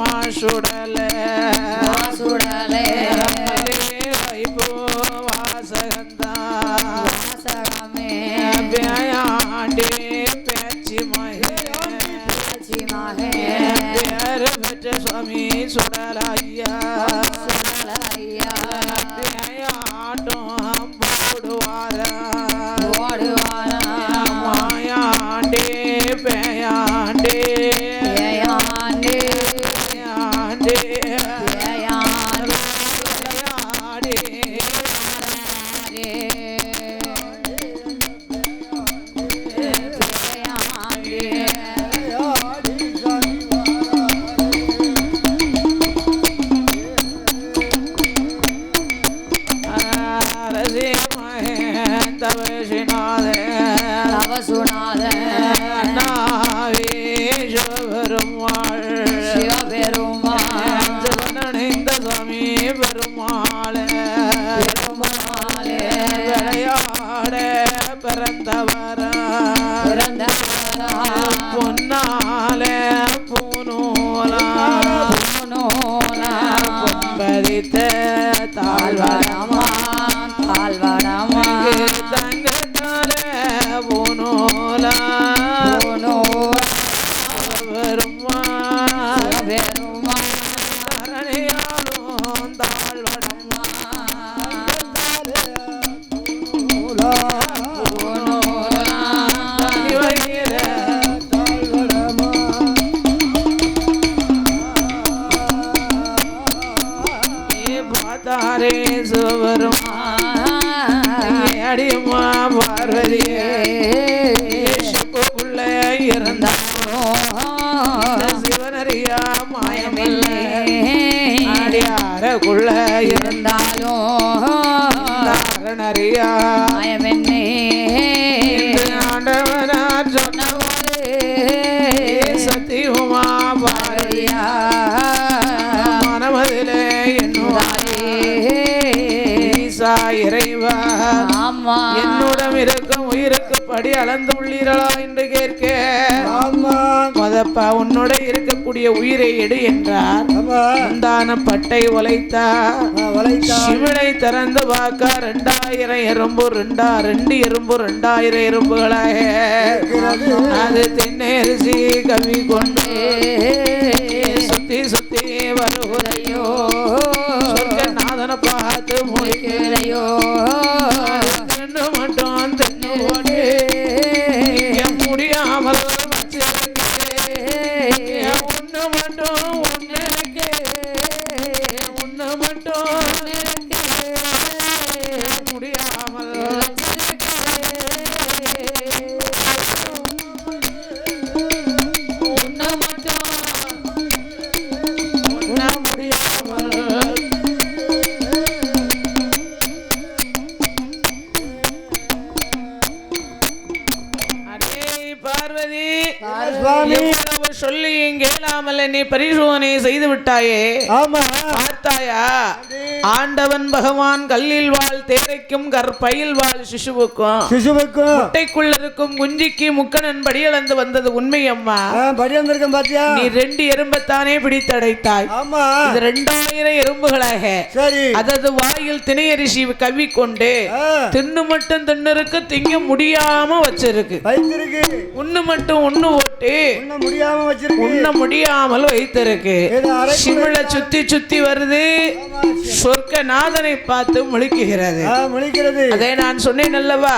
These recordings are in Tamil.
மாசுடலே சுடலே வைப்போ வாசகந்தா வாசகமே பேயாண்டே பேச்சி மகே சிமகே பேர பெற்ற சுவாமி சுடலையா சுடலையா பேயாட்டம் போடுவாரா ஓடுவானா மாயாண்டே பேயாண்டே விளையாட பிறந்தவரா. பொன்னாலே பூனூலா பொன்பதித்த தாழ்வரமா. பார்வதியே சிப்புக்குள்ள இருந்தா சிவனரியா மாயமில்லை. அடியாரக்குள்ள இருந்தாலும் இருந்தாரனரியா மாயமென்னே. சத்தியமா மனமதிலே என்னுடன் இருக்கும் உயிருக்கு படி அளந்து உள்ளீர்களா என்று கேட்க. மதப்பா உன்னோட இருக்கக்கூடிய உயிரை எடு என்றார். முந்தான பட்டை உழைத்தா சிவனை திறந்து பார்க்க ரெண்டாயிரம் எறும்பு ரெண்டா ரெண்டு எறும்பு ரெண்டாயிரம் எறும்புகளாக. அது தென்னரிசி கவி கொண்டு. சுத்தி சுத்தி வருவதையோ நாதனை பார்த்து முடிக்கலையோ சொல்லி கேளாமல் என்னை பரிசோதனை செய்து விட்டாயே. ஆமா. பார்த்தாயா? ஆண்டவன் பகவான் கல்லில் வாழ் தேரைக்கும் கற்பையில் வாழ் சிசுவுக்கும். சிசுவுக்கும். முட்டைக்குள் இருக்கும் குஞ்சிக்கு முக்கணன் படியளந்து வந்தது உண்மை அம்மா. படி வந்திருக்கேன் பாத்தியா? நீ ரெண்டு எறும்பைத்தானே பிடித்தடைத்தாய். ஆமா. இது ரெண்டாயிரம் எறும்புகளாக. சரி. அதது வாயில் திணையரிசி கவ்வி கொண்டு தின்னு மட்டும் தின்னுருக்கு திங்க முடியாம வச்சிருக்கு. வைத்திருக்கு. ஒண்ணு மட்டும் ஒண்ணு ஓட்டு. இன்னும் முடியாம வச்சிருக்கு. உண்ண முடியாமல் வைத்திருக்கு. சிமிழ சுத்தி சுத்தி வருது. சொர்க்க நாதனை பார்த்து முழிக்குகிறது. முழிக்கிறது. அதே நான் சொன்னேன் அல்லவா?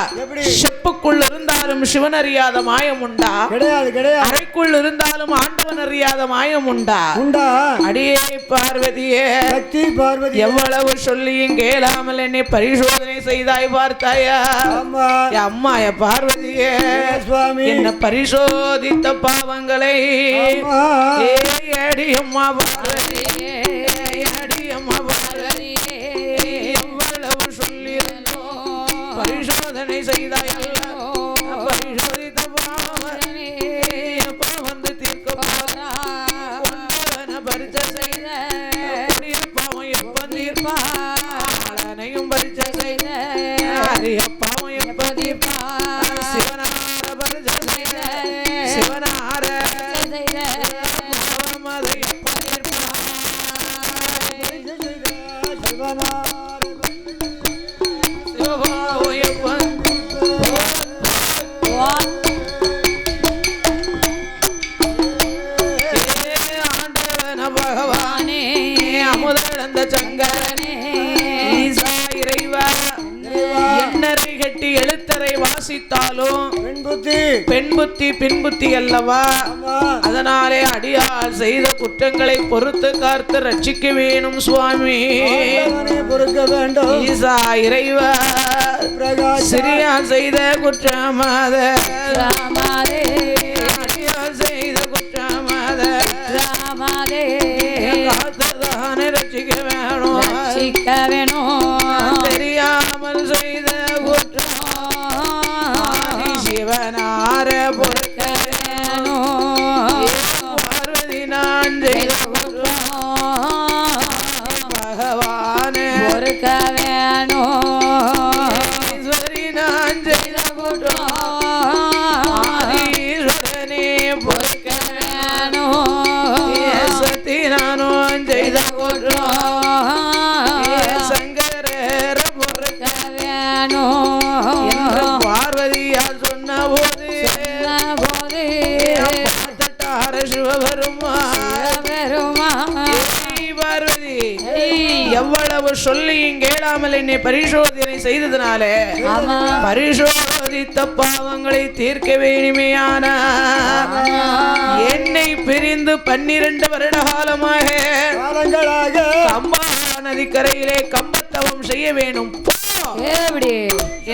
செப்புக்குள் இருந்தாலும் சிவன் அறியாத மாயம் உண்டா? கிடையாது கிடையாது. அறைக்குள் இருந்தாலும் ஆண்டவன் அறியாத மாயம் உண்டா? உண்டா? அடியே பார்வதியே சக்தி பார்வதி எவ்வளவு சொல்லியும் கேளாமல் என்னை பரிசோதனை செய்தாய் பார்த்தாயா? அம்மா என் பார்வதியே என்ன பரிசோதித்த பாவங்களை அடியம்மா பார்வதியே அடியம்மா பார்வதியே எவ்வளவு சொல்லியிருந்தோம். பரிசோதனை செய்தாய் அல்லவோ? করবে வாசித்தாலும் பெண் புத்தி பெண் புத்தி பின் புத்தி அல்லவா? அதனாலே அடியால் செய்த குற்றங்களை பொறுத்து காத்து ரட்சிக்க வேணும் சுவாமி பொறுக்க வேண்டும். ஈசா இறைவா சிறியான் செய்த குற்றமாத. ராமாதே அடியால் செய்த குற்றமாத. ராமாதே காத்ததானே ரட்சிக்க வேணும். வேணும். தெரியாமல் செய்த பொறுக்க எவ்வளவு சொல்லியும் கேளாமல் என்னை பரிசோதனை செய்ததினாலே பரிசோதித்த பாவங்களை தீர்க்க வேணுமையான என்னை பிரிந்து பன்னிரண்டு வருட காலமாக கம்பா நதிக்கரையிலே கம்பத்தவம் செய்ய வேணும்.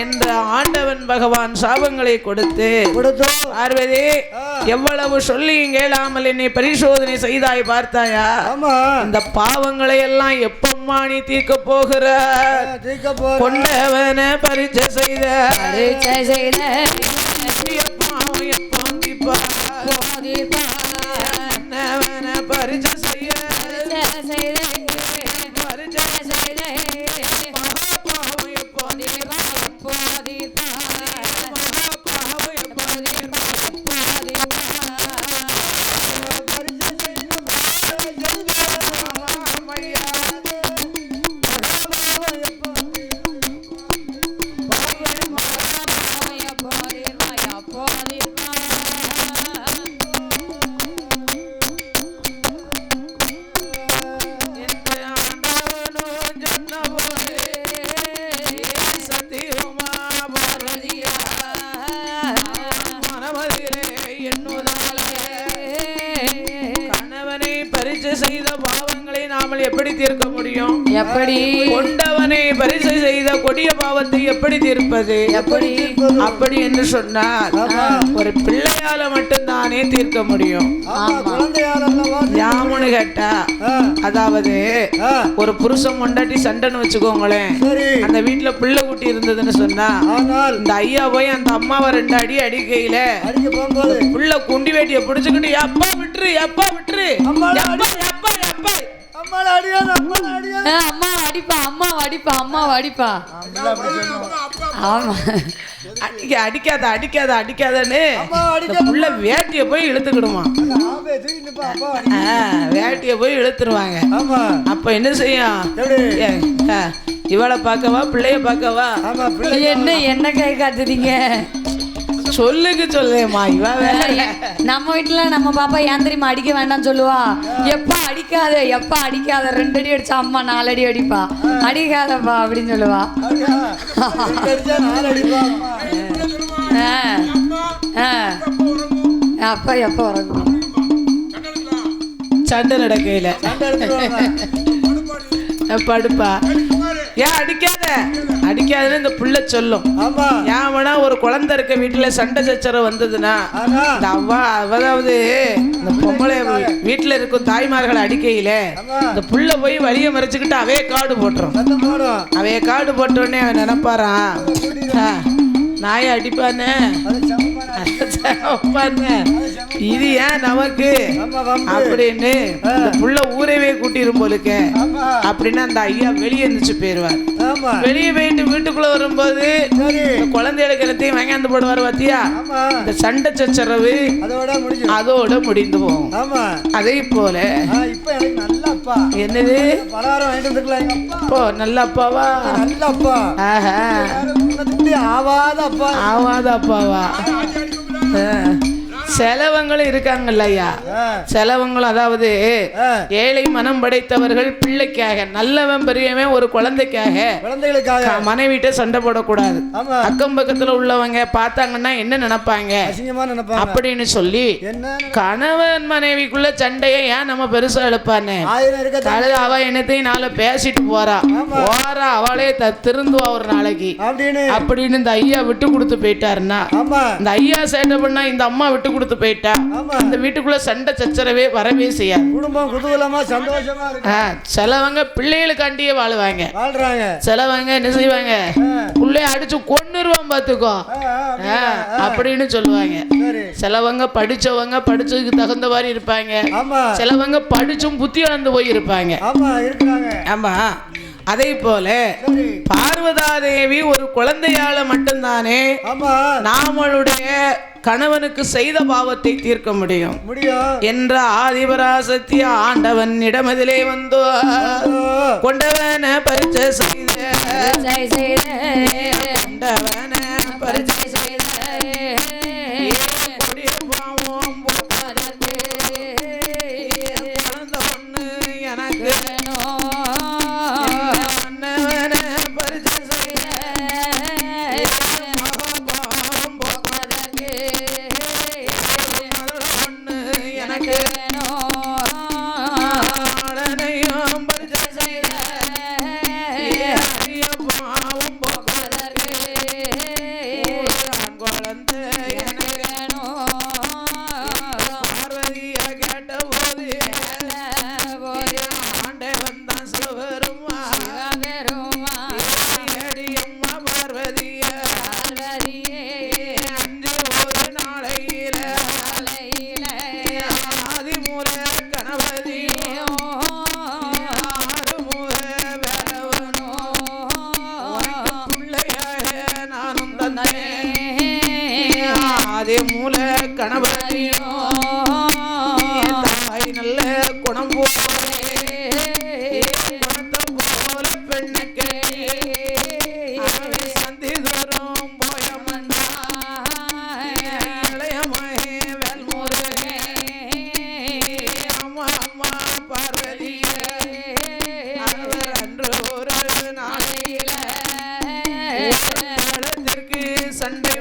என்ற ஆண்டவன் பகவான் சாபங்களை கொடுத்து கொடுத்தோம் பார்வதி எவ்வளவு சொல்லியும் கேளாமல் என்னை பரிசோதனை செய்தாய் பார்த்தாயா? இந்த பாவங்களை எல்லாம் எப்பம்மா நீ தீர்க்க போகிற? தீர்க்க கொண்டவன பரிச்சை செய்த. பரிச்சை செய்ய பரிச்சை செய்த. தீர்க்க முடியும்? எப்படி? கொண்டவனை பரிசை செய்த கொடிய பாவத்தை எப்படி தீர்ப்பது? எப்படி? அப்படி என்று சொன்னார். ஒரு பிள்ளையால மட்டும்தானே தீர்க்க முடியும். யாமுன்னு கேட்டா அதாவது ஒரு புருஷன் கொண்டாட்டி சண்டைன்னு வச்சுக்கோங்களேன். அந்த வீட்டுல பிள்ளை குட்டி இருந்ததுன்னு சொன்னா இந்த ஐயா போய் அந்த அம்மாவை ரெண்டு அடி அடிக்கையில புள்ள குண்டி வேட்டிய புடிச்சுக்கிட்டு எப்பா விட்டுரு எப்பா விட்டுரு அம்மா அடிப்பா அம்மா அடிப்பா அம்மா அடிப்பா. ஆமா. அடிக்க அடிக்காத அடிக்காத அடிக்காதன்னு புள்ள வேட்டிய போய் இழுத்துக்கிடுமா? வேட்டிய போய் இழுத்துருவாங்க. ஆமா. அப்ப என்ன செய்யும்? இவளை பார்க்கவா பிள்ளைய பார்க்கவா? என்ன என்ன கை காட்டுறீங்க சொல்லுக்கு சொல்லேம்மா இவ வேற. நம்ம வீட்டுல நம்ம பாப்பா ஏன் தெரியுமா அடிக்க வேண்டாம்னு சொல்லுவா? எப்பா அடிக்காத எப்பா அடிக்காத? ரெண்டு அடி அடிச்சா அம்மா நாலு அடி அடிப்பா. அடிக்காதப்பா அப்படின்னு சொல்லுவா. அப்பா எப்போ உறங்கும் சண்டை நடக்கையில. படுப்பா. ஏன் அடிக்காத? அடிக்காதுன்னு இந்த புள்ள சொல்லும். ஆமா. ஏன் ஒரு குழந்தை இருக்க வீட்டுல சண்டை சச்சரவு வந்ததுன்னா இந்த அவ்வா அதாவது இந்த பொம்பளை வீட்டுல இருக்கும் தாய்மார்களை அடிக்கையில இந்த புள்ள போய் வழிய மறைச்சுக்கிட்டு அவே காடு போட்டுரும். அவைய காடு போட்ட உடனே அவன் நினைப்பாரான் நாயை அடிப்பானே. இது ஏன் நமக்கு? அப்படின்னு புள்ள ஊரவே கூட்டிரும் போலுக்க. அப்படின்னு அந்த ஐயா வெளியே இருந்துச்சு போயிருவார். வெளியே போயிட்டு வீட்டுக்குள்ள வரும்போது குழந்தைகளுக்கு எல்லாத்தையும் வாங்கியாந்து போடுவார் பாத்தியா? இந்த சண்டை சச்சரவு அதோட முடிந்து போகும். ஆமா. அதே போல என்னது? இப்போ நல்ல அப்பாவா நல்ல அப்பா. ஆவாத அப்பா ஆவாத அப்பாவா 嗯 செலவங்களும் இருக்காங்கல்ல ஐயா. செலவங்களும் அதாவது ஏழை மனம் படைத்தவர்கள் பிள்ளைக்காக நல்லவன் பெரியவன் ஒரு குழந்தைக்காக குழந்தைகளுக்காக. மனைவிட்ட சண்டை போடக்கூடாது. அக்கம் பக்கத்துல உள்ளவங்க பார்த்தாங்கன்னா என்ன நினைப்பாங்க? அப்படின்னு சொல்லி கணவன் மனைவிக்குள்ள சண்டையை ஏன் நம்ம பெருசா எழுப்பானே அவ என்னத்தையும் நாளை பேசிட்டு போறா. போறா அவளே திருந்துவா ஒரு நாளைக்கு. அப்படின்னு. இந்த ஐயா விட்டு கொடுத்து போயிட்டாருன்னா இந்த ஐயா சேட்டை பண்ணா இந்த அம்மா விட்டு கொடுத்து போயிட்டா இந்த வீட்டுக்குள்ள சண்டை சச்சரவே வரவே செய்யாது. குடும்பம் குதூகலமா சந்தோஷமா இருக்கு. சிலவங்க பிள்ளைகளுக்காண்டியே வாழுவாங்க. வாழ்றாங்க. சிலவங்க என்ன செய்வாங்க? பிள்ளைய அடிச்சு கொன்னுருவான் பாத்துக்கோ அப்படின்னு சொல்லுவாங்க. சிலவங்க படிச்சவங்க படிச்சதுக்கு தகுந்த மாதிரி இருப்பாங்க. சிலவங்க படிச்சும் புத்தி இழந்து போய் இருப்பாங்க ஆமா. அதே போல பார்வதா தேவி ஒரு குழந்தையால மட்டும்தானே ஆமா. நாமளுடைய கணவனுக்கு செய்த பாவத்தை தீர்க்க முடியும். முடியும். என்ற ஆதிபராசக்தி ஆண்டவன் இடமதிலே வந்தோ கொண்டவன பரிச்சை செய்த கொண்டவன பரிச்சை செய்த ஆதிமூல கணபதியோ தாய் நல்ல குணம் போலே போல பெண்ணுக்கு சந்தி அம்மா அம்மா அன்று ஒரு நாளையில சண்டை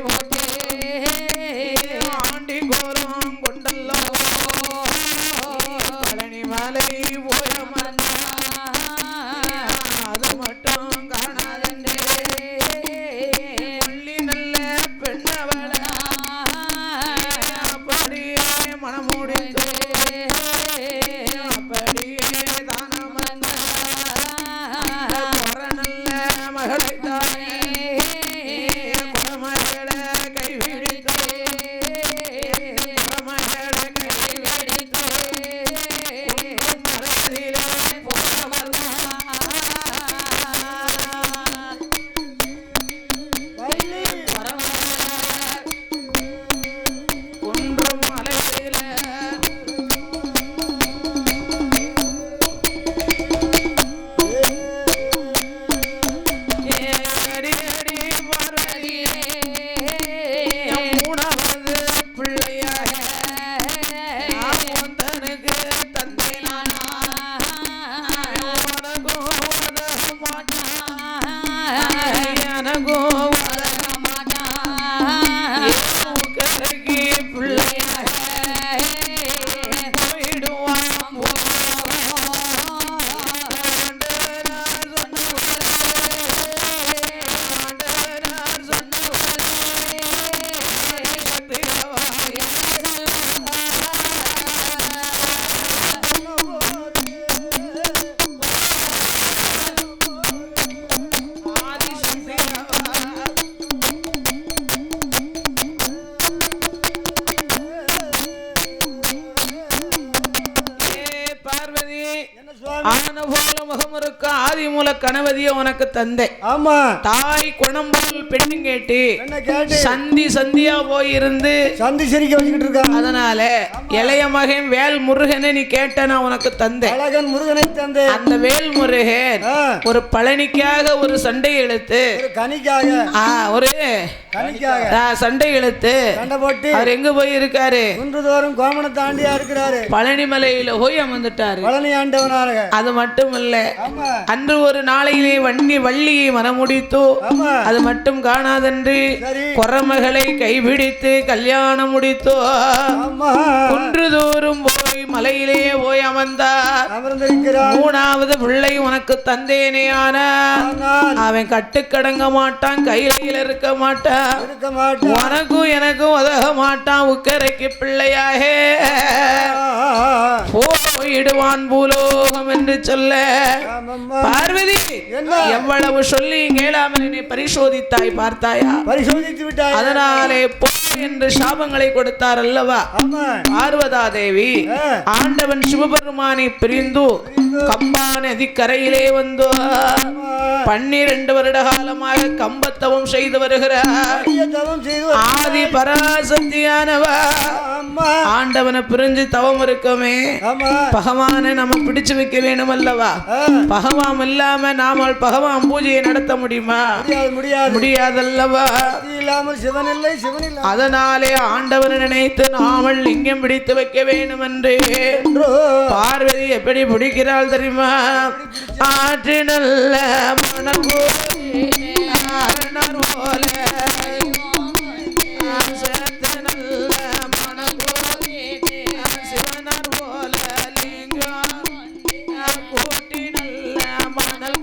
மூல கணவதிய உனக்கு தந்தை ஆமா. தாய் குணம்போல் பெண்ணு கேட்டு சந்தி சந்தியா போயிருந்து சந்தி சிரிக்க வச்சுக்கிட்டு இருக்காங்க. அதனால இளைய மகன் வேல் முருகனை நீ கேட்ட நான் உனக்கு தந்தேன். அழகன் முருகனை தந்து அந்த வேல் முருகன் ஒரு பழனிக்காக ஒரு சண்டை இழுத்து கனிக்காக. ஒரு சண்டை இழுத்து சண்டை போட்டு அவர் எங்க போய் இருக்காரு குன்றுதோறும் கோமண தாண்டியா இருக்கிறாரு. பழனி மலையில போய் அமர்ந்துட்டாரு. பழனி ஆண்டவனாக. அது மட்டும் இல்ல அன்று ஒரு நாளையிலே வன்னி வள்ளியை மனமுடித்தோ? அது மட்டும் காணாதன்று சரி. குறமகளை கைபிடித்து கல்யாணம் முடித்தோ? குன்றுதோறும் போய் மலையிலேயே போய் அமர்ந்தார். மூணாவது பிள்ளை உனக்கு தந்தேனே அவன் கட்டுக்கடங்க மாட்டான் கையில இருக்க மாட்டான். உனக்கும் எனக்கும் உதக மாட்டான் உக்கரைக்கு பிள்ளையாக. போயிடுவான் பூலோகம் என்று சொல்ல. பார்வதி என்ன? எவ்வளவு சொல்லி கேளாமலினை பரிசோதித்தாய் பார்த்தாயா பரிசோதித்து விட்டார் அதனாலே போ என்று சாபங்களை கொடுத்தார் அல்லவா பார்வதா தேவி. ஆண்டவன் சிவபெருமானை பிரிந்து கம்பா நதிக்கரையிலே வந்து. பன்னிரண்டு வருட காலமாக கம்பத்தவம் செய்து வருகிறார். ஆதி பராசக்தியானவா ஆண்டவனை பிரிஞ்சு தவம் இருக்கமே. பகவானை நம்ம பிடிச்சு வைக்க வேணும் அல்லவா பகவான் இல்லாம நாம பகவான் பூஜையை நடத்த முடியுமா? முடியாது முடியாது. முடியாதல்லவா? இல்லாமல் சிவன் இல்லை சிவன் இல்லை அதனாலே ஆண்டவர் நினைத்து நாமல் லிங்கம் பிடித்து வைக்க வேண்டும் என்று பார்வதி எப்படி பிடிக்கிறாள் தெரியுமா? ஆற்று நல்ல மணல் போல சேர்த்து சிவனர் போல லிங்கம். கூட்டி நல்ல மணல்